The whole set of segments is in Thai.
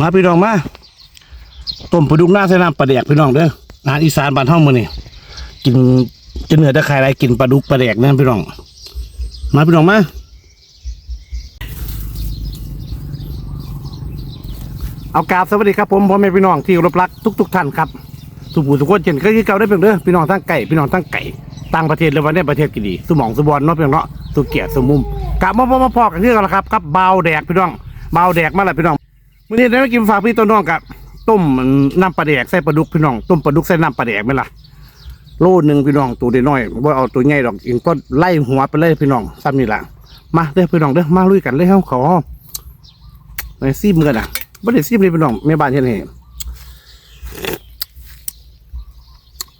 มาพี่น้องมาต้มปลาดุกหน้าใส่น้ำปลาแดกพี่น้องเด้ออาหารอีสานบ้านห้องมือนี่กินจะเหนือตะไคร้ไรกินปลาดุกปลาแดกนะพี่น้อง มาพี่น้องมาเอากราบสวัสดีครับผมพ่อแม่พี่น้องที่เคารพรักทุกๆท่านครับทุกผู้ทุกคนเช่นเคยคือเก่าได้เพียงเด้อพี่น้องทั้งไก่พี่น้องทั้งไก่ต่างประเทศหรือว่าในประเทศก็ดีสมองสมบอลเนาะเพียงเนาะสุเกียรติสมมุมกลับมาพบมาพอกันที่กันล้วครับกับเบาแดกพี่น้องเบาแดกมาแล้วพี่น้อง มื่อนี้ได้มากินฝากพี่ต้นน้องกับต้มน้ำปลาแดกใส่ปลาดุกพี่น้องต้มปลาดุกใส่น้ำปลาแดกไหมล่ะโลหนึ่งพี่น้องตัวน้อยว่าเอาตัวใหญ่ดอกอิงก็ไล่หัวไปเลยพี่น้องซ้ำนี่ละมาเด้อพี่น้องเด้อมาลุยกันเลยเฮาเขาไปซีมกันอะบ่ได้ซีมเลยพี่น้องแม่บ้านเฮ็ดให้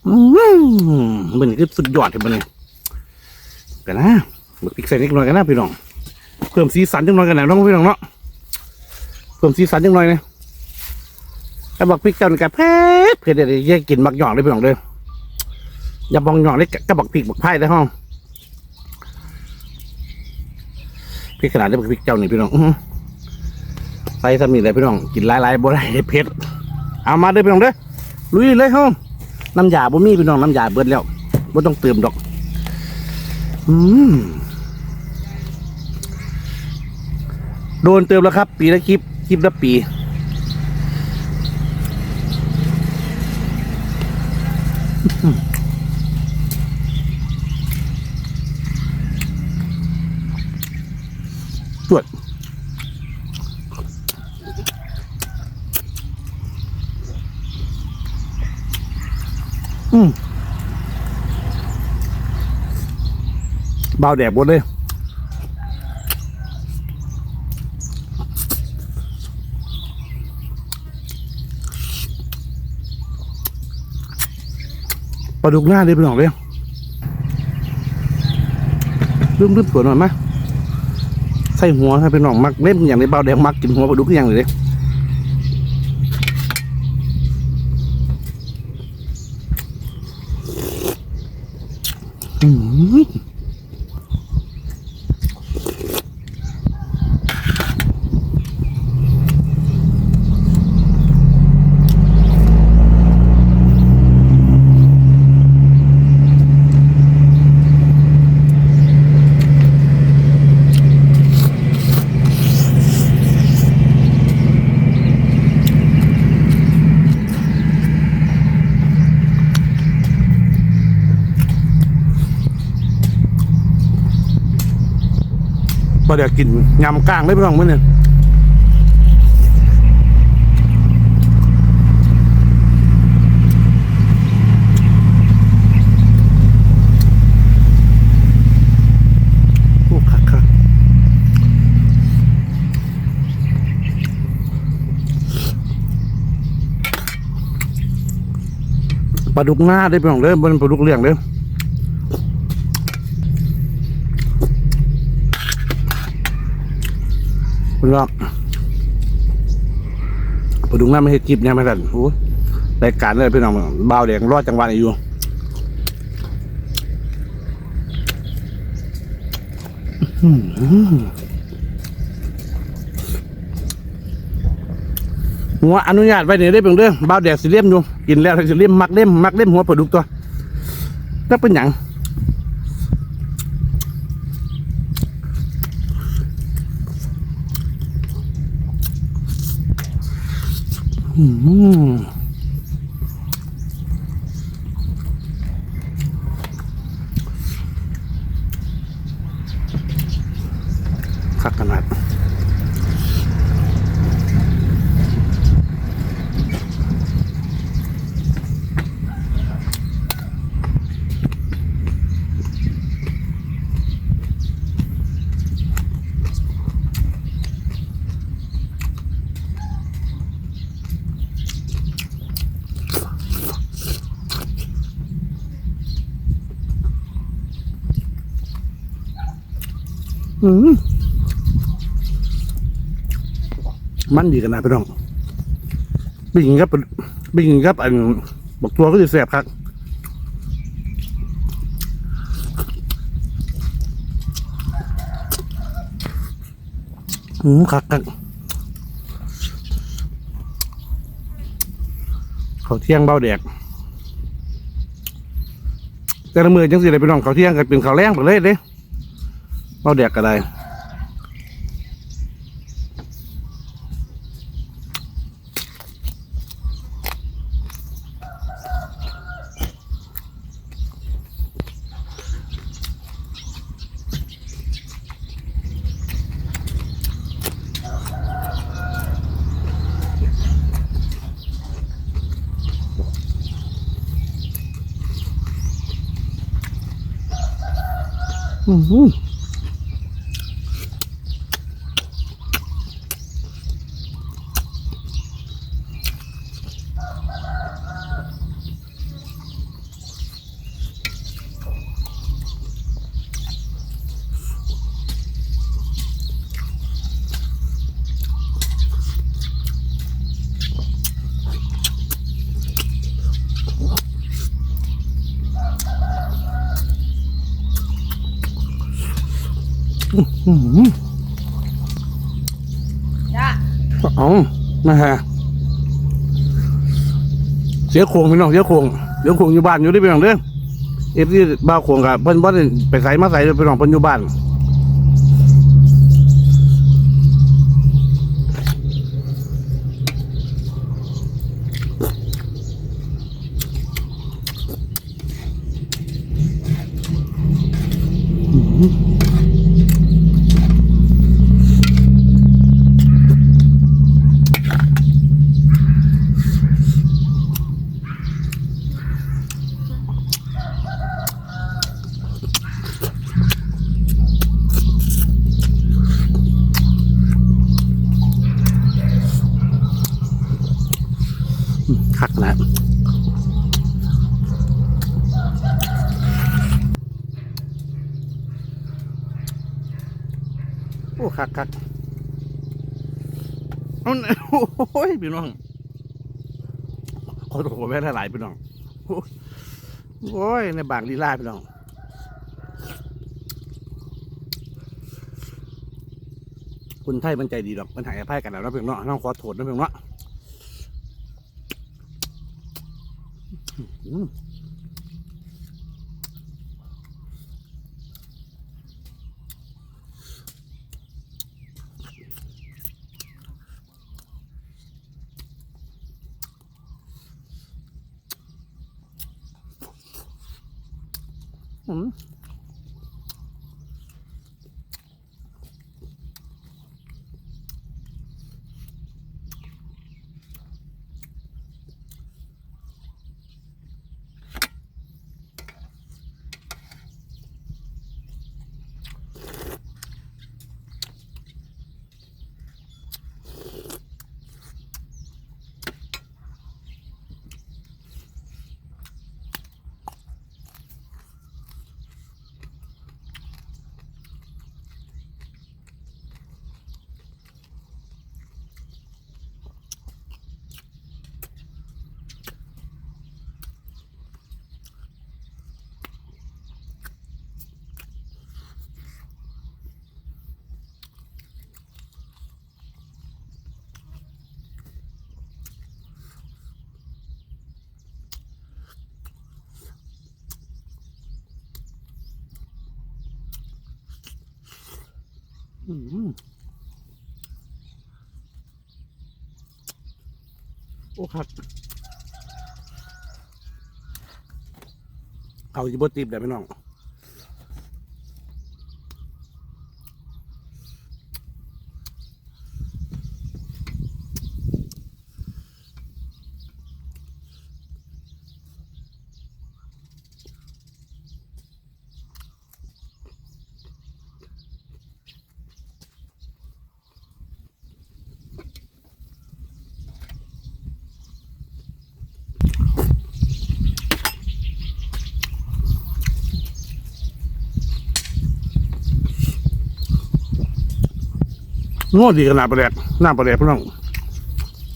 อืมมันคือสุดยอดเลยมันนี่กันนะบักพริกใส่นิดหน่อยกันนะพี่น้องเพิ่มสีสันจังหน่อยกันนะน้องพี่น้องเนาะ พิ่มสีสันจังหน่อยนะถ้บอกพริกเจ้านี่กับเผ็ดเผ็ดเดี๋ยวแยกกินบักหยองเลยพี่น้องเด้ออย่าบองหยองเลยก็บักพริกบักไผ่ได้ห้องพริกขนาดนี้บักพริกเจ้านี่พี่น้องใส่สมีเลยพี่น้องกินหลายๆบ่ได้เผ็ดเอามาเด้อพี่น้องเด้อลุยเลยห้องน้ำยาบ่มีพี่น้องน้ำยาเบิดแล้วบ่ต้องเติมดอก อืมโดนเติมแล้วครับ ปีละคลิป คลิปละปี ตรวจอืมเบาแดดหมดเลย ปลาดุกหน้าเลยไปหน่อยเลยลืมลืมสวนหน่อยมะใส่หัวให้เป็นหน่องมักเล่นอย่างในเบาแดงมักกินหัวปลาดุกอย่างเลยเด้อืม ปลาแดกกินยำก้างเลยไปหน่องมื่อเนี่ยโอ้คักคักปลาดุกหน้าได้ไปหน่องเลยบนปลาดุกเลี้ยงเลย คุณก็ไปดูหน้าไม่ให้จิบเนี่ยไม่ทันโอ้รายการเลยพี่น้องเบาวแดงรอดจังหวะอยู่หัวอนุญาตไว้เนี่ยได้เพียงเด้อเบาวแดงสิเลี่ยมอยู่กินแล้วสิเลี่ยมมักเล่มมักเล่มหัวปลาดุกตัวแล้วเป็นหยัง อืม มันดีกันนะพี่น้องไปกินครับไปกินครับอันบอกตัวก็จะแสบครับอืมคักคักเขาเที่ยงเบ้าแดกแต่ละมือจังสิเลยพี่น้องเขาเที่ยงกันเป็นเขาแรงไปเลยเด้ เบ้าแดกก็ได้อือหื จ้าเอานะฮะเสียโครงพี่น้องเสียโครงเสียโครงอยู่บ้านอยู่ได้พี่น้องเด้อเอฟซีบ้าโครงกับเพิ่นบ่ได้ไปใส่มาใส่เด้อพี่น้องเพิ่นอยู่บ้านอืม คักนะโอ้คักคักเอาโอ้ยพี่น้องขอโทษแม่หลายพี่น้องโอ้ยในบางลีลาพี่น้องคุณไทยมันใจดีดอกมันหายอภัยกันแล้วนะเพียงเนาะน้องขอโทษนะเพียงเนาะ อืม โอ้ครับเอาจิบติบได้ไหมน้อง นัวดีขนาดประแดกหน้าประแดกพี่น้อง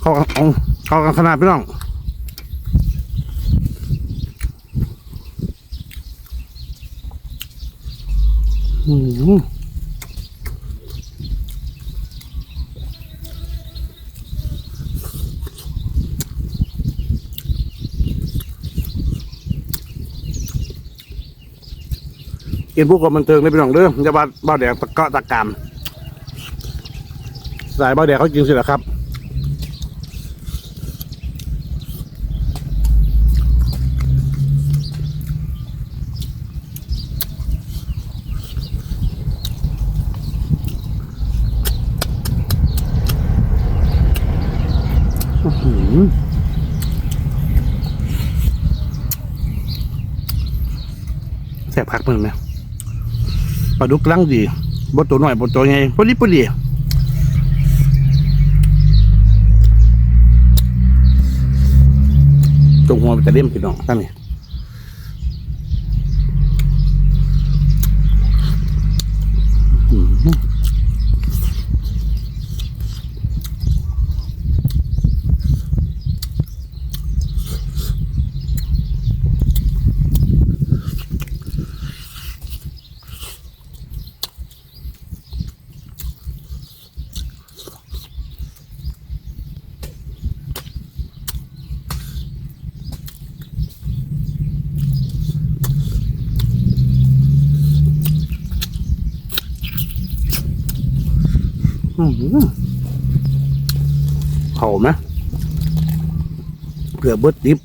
เขากันเขากันขนาดพี่น้องอืมกินพวกกับมันเติงได้พี่น้องเด้อจะบาดบาดแดงตะกะตะกาม สายบ้าแดงเขากินสิแหละครับหือแซ่บพักมันไหมปลาดุกลังดีบดตัวหน่อยบดตัวใหญ่พอดีพอดีจง หัวไปกระเล่มพี่น้องตั้งนี่ เขาไหมเกลือเบิดดิบ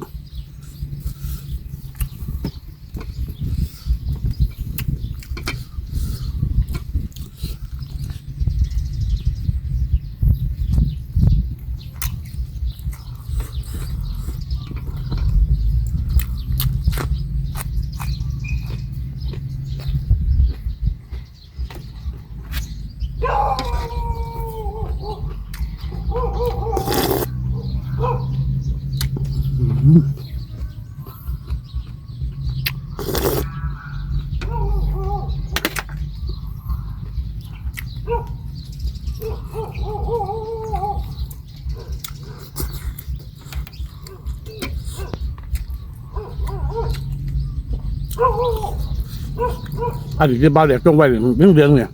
อันนี้จะเบาเด็กจงไว้เรื่องเดืองเนี่ย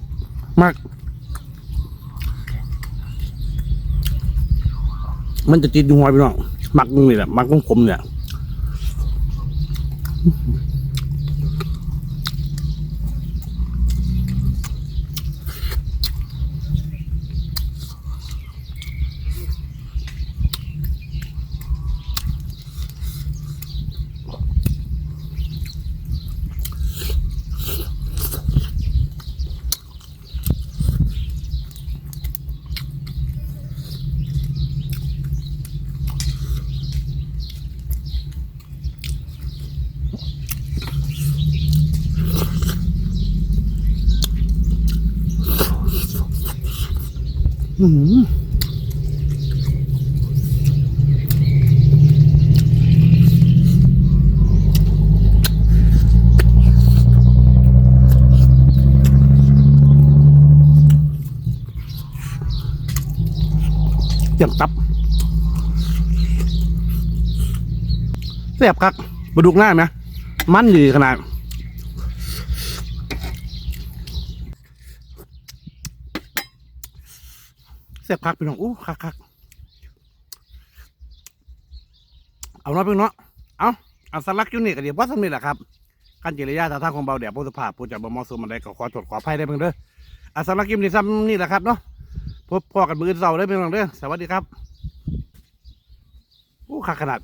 มาก มันจะติดหัวไปน้องมักนี่แหละมักของผมเนี่ย อืมเจียมตับแซ่บคักบดุกหน้าไหมมันดีขนาด สียบคักพี่น้องอู้คักคักเอาเนาะพี่น้องเอาเอาสลักยูนิคก็เดี๋ยวว่าสำเร็จแหละครับการเจริญาท่าทางของเบาเดี๋ยวพุทธภาพผู้จัดบ่มอสูมันได้ก็ขอตรวจขออภัยได้เพิ่งเด้อเอาสลักยิมนี่ซ้ำนี่แหละครับเนาะพบพ่อกันมืออนเสาได้อพี่น้องเด้อสวัสดีครับอู้คักขนาด